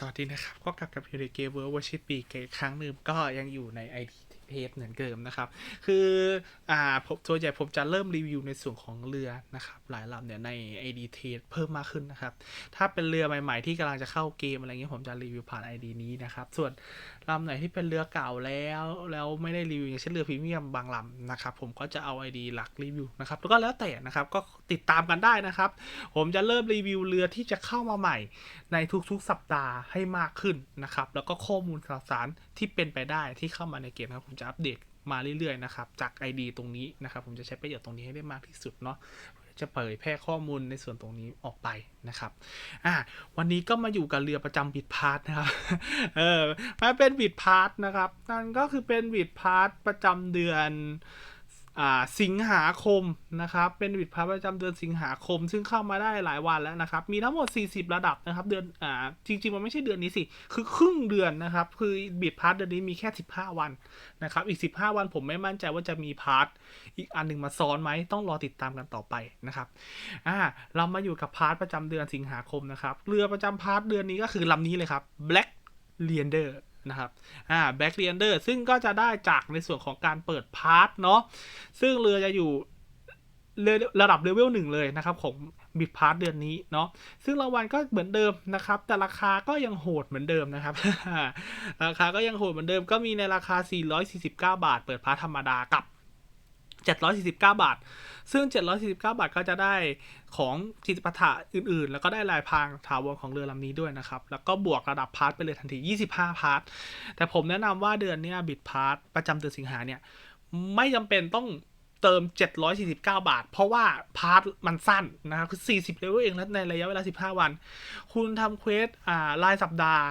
สวัสดีนะครับ ก็กลับกับยูริเกเวอร์วชิปปีกอีกครั้งหนึ่งก็ยังอยู่ใน ID เพจเหมือนเดิมนะครับ คืออ่าผมส่วใหญ่ผมจะเริ่มรีวิวในส่วนของเรือนะครับหลายลำเนี่ยใน ID เทสเพิ่มมากขึ้นนะครับ ถ้าเป็นเรือใหม่ ๆ ที่กำลังจะเข้าเกมอะไรเงี้ยผมจะรีวิวผ่าน ID นี้นะครับ ส่วนลำไหนที่เป็นเรือเก่าแล้วแล้วไม่ได้รีวิวอย่างเช่นเรือพรีเมียมบางลำนะครับผมก็จะเอา ID หลักรีวิวนะครับแล้วก็แล้วแต่นะครับก็ติดตามกันได้นะครับ ผมจะเริ่มรีวิวเรือที่จะเข้ามาใหม่ ในทุกๆสัปดาห์ให้มากขึ้นนะครับแล้วก็ข้อมูลข่าวสารที่เป็นไปได้ที่เข้ามาในเกมนะครับผมจะอัปเดตมาเรื่อยๆนะครับจาก ID ตรงนี้นะครับ ผมจะใช้ประโยชน์ตรงนี้ให้ได้มากที่สุดเนาะจะเผยแพร่ข้อมูลในส่วนตรงนี้ออกไปนะครับ อ่า วันนี้ก็มาอยู่กับเรือประจำบิดพาร์ทนะครับ เออมาเป็นบิดพาร์ทนะครับ นั่นก็คือเป็นบิดพาร์ทประจำเดือน สิงหาคมนะครับเป็นบิดพาร์ทประจำเดือนสิงหาคม ซึ่งเข้ามาได้หลายวันแล้วนะครับ มีทั้งหมด 40 ระดับนะครับ เดือนอ่าจริง ๆ มันไม่ใช่เดือนนี้สิ คือครึ่งเดือนนะครับ คือบิดพาร์ทเดือนนี้มีแค่ 15 วันนะครับ อีก 15 วันผมไม่มั่นใจว่าจะมีพาร์ทอีกอันหนึ่งมาซ้อนไหมต้องรอติดตามกันต่อไปนะครับอ่าเรามาอยู่กับพาร์ทประจำเดือนสิงหาคมนะครับเรือประจำพาร์ทเดือนนี้ก็คือลำนี้เลยครับ Black Leander นะครับอ่าแบ็กเรียนเดอร์ซึ่งก็จะได้จากในส่วนของการเปิดพาร์ทเนาะซึ่งเรือจะอยู่เรือระดับเลเวลหนึ่งเลยนะครับของบิดพาร์ทเดือนนี้เนาะซึ่งรางวัลก็เหมือนเดิมนะครับ แต่ราคาก็ยังโหดเหมือนเดิมนะครับ ราคาก็ยังโหดเหมือนเดิมก็มีในราคา 449 บาท เปิดพาร์ทธรรมดากับ 749 บาท ซึ่ง 749 บาทก็จะได้ของจิตปาถะอื่นๆ แล้วก็ได้ลายพรางถาวรของเรือลำนี้ด้วยนะครับ แล้วก็บวกระดับพาร์ทไปเลยทันที 25 พาร์ท แต่ผมแนะนำว่าเดือนนี้บิดพาร์ทประจำเดือนสิงหาเนี่ย ไม่จำเป็นต้องเติม 749 บาท เพราะว่าพาร์ทมันสั้นนะครับคือ 40เลเวลเองแล้วในระยะเวลา 15 วัน คุณทำเควสอ่ารายสัปดาห์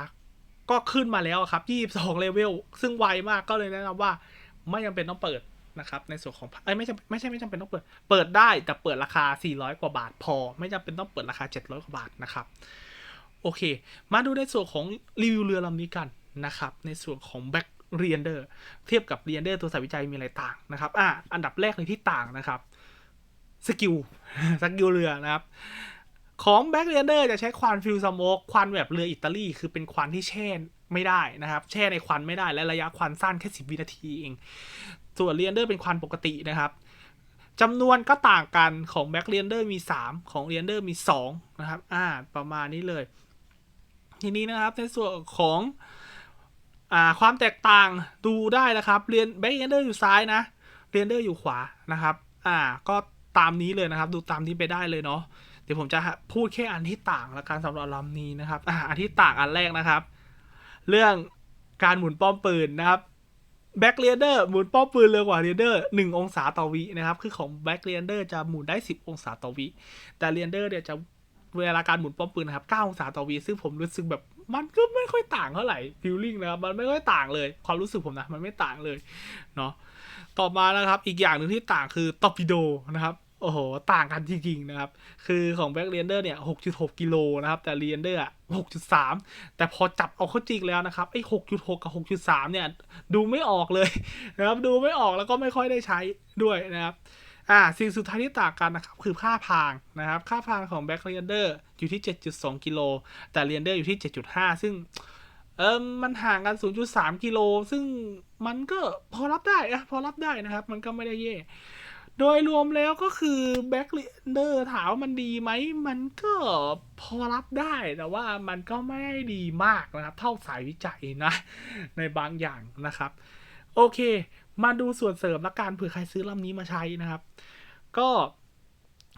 ก็ขึ้นมาแล้วครับ 22 เลเวล ซึ่งไวมากก็เลยแนะนำว่าไม่จำเป็นต้องเปิด นะครับในส่วนของเอ้ยไม่จำไม่ใช่ไม่จำเป็นต้องเปิด เปิดได้แต่เปิดราคา 400 กว่าบาทพอ ไม่จำเป็นต้องเปิดราคา 700 กว่าบาทนะครับโอเค มาดูในส่วนของรีวิวเรือลำนี้กันนะครับในส่วนของ Back r e a n d e r เทียบกับ r e a n d e r ตัวสายวิจัยมีอะไรต่างนะครับอะอันดับแรกเลยที่ต่างนะครับสกิลสกิลเรือนะครับของ Back r e a n d e r จะใช้ควันฟิลสโมกควันแบบเรืออิตาลีคือเป็นควันที่แช่ไม่ได้นะครับ แช่ในควันไม่ได้และระยะควันสั้นแค่ 10 วินาทีเอง ส่วน r e a n d e r เป็นควันปกตินะครับจำนวนก็ต่างกันของ Back r e a n d e r มี 3 ของ r e a n d e r มี 2 นะครับ อ่า ประมาณนี้เลย ทีนี้นะครับในส่วนของอ่าความแตกต่างดูได้นะครับ เรียนแบ็กเอนเดอร์อยู่ซ้ายนะ เรียนเดอร์อยู่ขวานะครับ อ่า ก็ตามนี้เลยนะครับ ดูตามนี้ไปได้เลยเนาะ เดี๋ยวผมจะพูดแค่อันที่ต่างละกันสำหรับลำนี้นะครับ อ่า อันที่ต่างอันแรกนะครับ เรื่องการหมุนป้อมปืนนะครับ แบ็กเรียนเดอร์หมุนป้อมปืนเร็วกว่าเรียนเดอร์หนึ่งองศาต่อวินะครับ คือของแบ็กเรียนเดอร์จะหมุนได้ 10 องศาต่อวิ แต่เรียนเดอร์เนี่ยจะเวลาการหมุนป้อมปืนนะครับ9องศาต่อวิซึ่งผมรู้สึกแบบมันก็ไม่ค่อยต่างเท่าไหร่ฟิลลิ่งนะครับมันไม่ค่อยต่างเลย ความรู้สึกผมนะมันไม่ต่างเลยเนาะต่อมานะครับอีกอย่างหนึ่งที่ต่างคือตอร์ปิโดนะครับ โอ้โห ต่างกันจริงๆนะครับ คือของแบ็กเรียนเดอร์เนี่ย6.6 กิโลนะครับ แต่เรียนเดอร์อะ6.3 แต่พอจับเอาเข้าจริงแล้วนะครับไอ้6.6 กับ 6.3 เนี่ย ดูไม่ออกเลยนะครับดูไม่ออกแล้วก็ไม่ค่อยได้ใช้ด้วยนะครับอ่าสิ่งสุดท้ายที่ต่างกันนะครับ คือค่าพางนะครับ ค่าพางของแบ็กเรียนเดอร์อยู่ที่ 7.2 กิโลแต่เรียนเดอร์อยู่ที่ 7.5 ซึ่งเออมันห่างกัน 0.3 กิโล ซึ่งมันก็พอรับได้อะพอรับได้นะครับ มันก็ไม่ได้แย่ โดยรวมแล้วก็คือแบ็กเ e นเดอร์ถามว่ามันดีไหม มันก็พอรับได้แต่ว่ามันก็ไม่ได้ดีมากนะครับ เท่าสายวิจัยนะ ในบางอย่างนะครับ โอเค มาดูส่วนเสริมละกันเผื่อใครซื้อลำนี้มาใช้นะครับ ก็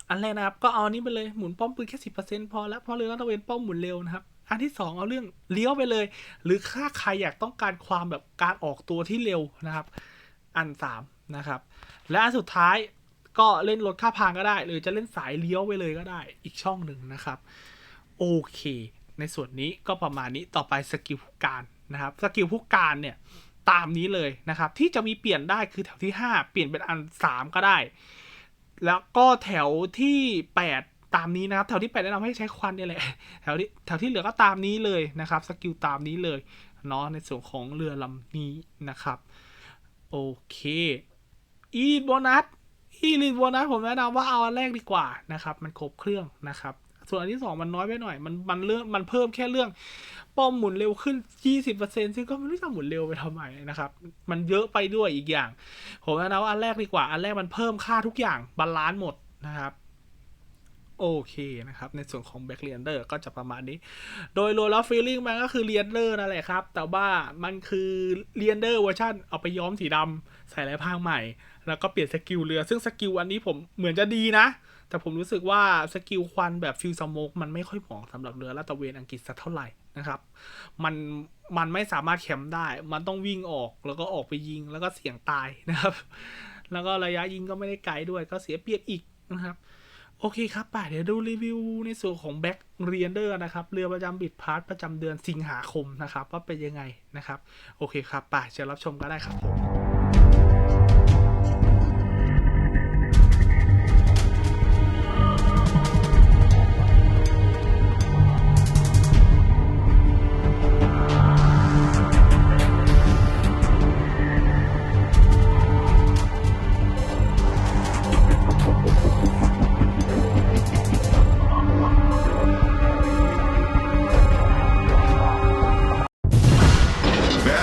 อันแรกนะครับ ก็เอานี้ไปเลยหมุนป้อมปืนแค่สิบเปอร์เซ็นพอแล้วเพราะเรือลาดตะเวนป้อมหมุนเร็วนะครับ อันที่สองเอาเรื่องเลี้ยวไปเลย หรือถ้าใครอยากต้องการความแบบการออกตัวที่เร็วนะครับ อันสามนะครับ และอันสุดท้ายก็เล่นรถค่าพางก็ได้ หรือจะเล่นสายเลี้ยวไปเลยก็ได้อีกช่องหนึ่งนะครับ โอเค ในส่วนนี้ก็ประมาณนี้ต่อไปสกิลผู้การนะครับสกิลผู้การเนี่ยตามนี้เลยนะครับ ที่จะมีเปลี่ยนได้คือแถวที่ 5 เปลี่ยนเป็นอัน 3 ก็ได้ แล้วก็แถวที่ 8 ตามนี้นะครับ แถวที่ 8 แนะนำให้ใช้ควันนี่แหละแถวที่แถวที่เหลือก็ตามนี้เลยนะครับสกิลตามนี้เลยเนาะในส่วนของเรือลำนี้นะครับ โอเค อีลิทโบนัส อีลิทโบนัสผมแนะนำว่าเอาอันแรกดีกว่านะครับ มันครบเครื่องนะครับ ส่วนอันที่สองมันน้อยไปหน่อย มันมันเรื่องมันเพิ่มแค่เรื่องป้อมหมุนเร็วขึ้น 20%ซึ่งก็ไม่รู้จะหมุนเร็วไปทำไมนะครับ มันเยอะไปด้วยอีกอย่าง ผมแนะนำว่าอันแรกดีกว่า อันแรกมันเพิ่มค่าทุกอย่างบาลานซ์หมดนะครับ โอเคนะครับ ในส่วนของ Back r e n d e r ก็จะประมาณนี้ โดยรวมแล้ว feeling มันก็คือ r e n d e r นั่นแหละครับ แต่ว่ามันคือ r e n d e r เวอร์ชันเอาไปย้อมสีดำใส่ลายพรางใหม่ แล้วก็เปลี่ยนสกิลเรือ ซึ่งสกิลอันนี้ผมเหมือนจะดีนะ แต่ผมรู้สึกว่าสกิลควันแบบฟิลสโมกมันไม่ค่อยเหมาะสำหรับเรือลาดตระเวนอังกฤษสักเท่าไหร่นะครับมันมันไม่สามารถแคมป์ได้ มันต้องวิ่งออกแล้วก็ออกไปยิงแล้วก็เสี่ยงตายนะครับ แล้วก็ระยะยิงก็ไม่ได้ไกลด้วยก็เสียเปรียบอีกนะครับ โอเคครับป่ะเดี๋ยวดูรีวิวในส่วนของแบ็กเรียนเดอร์นะครับ เรือประจำบิดพาร์ทประจำเดือนสิงหาคมนะครับ ว่าเป็นยังไงนะครับ โอเคครับป่ะเชิญรับชมก็ได้ครับผม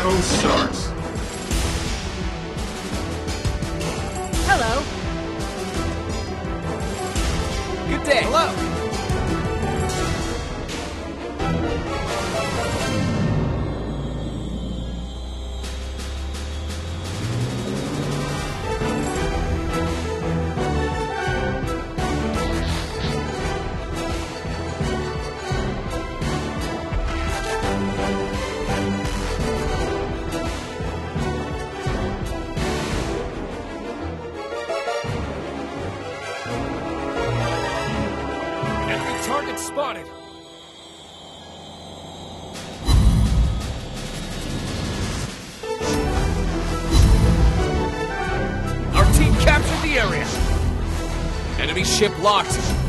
Battle starts. Hello. Good day. Hello. Area. Enemy ship locked.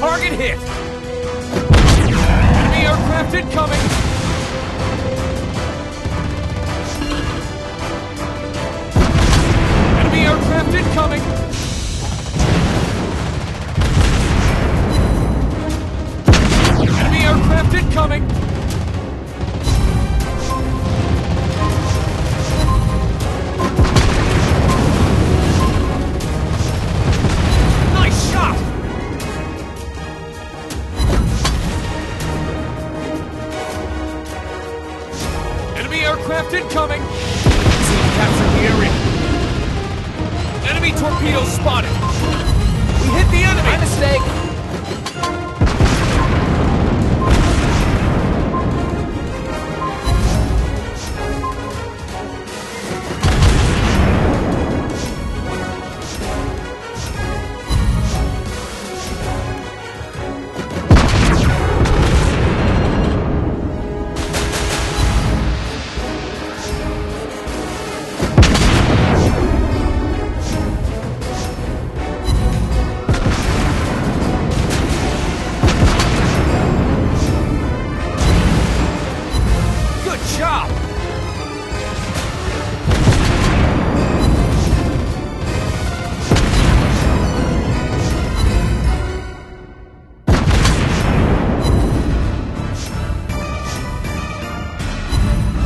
Target hit! Enemy aircraft incoming! Enemy aircraft incoming! Enemy aircraft incoming!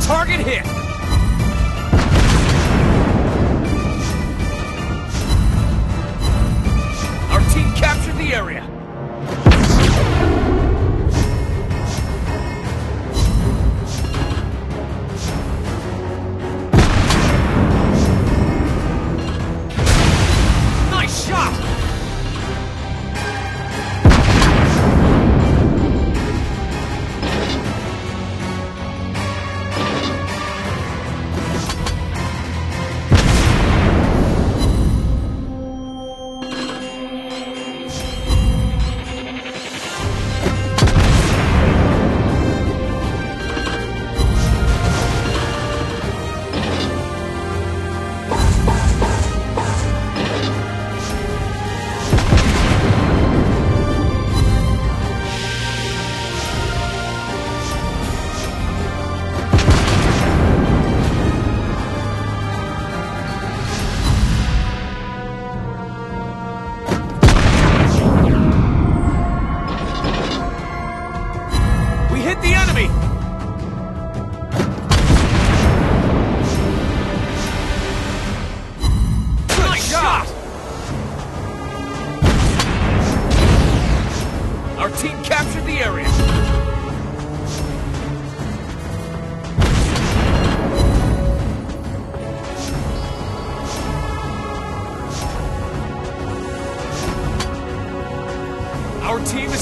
Target hit!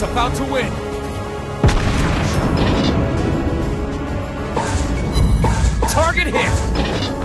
About to win. Target hit!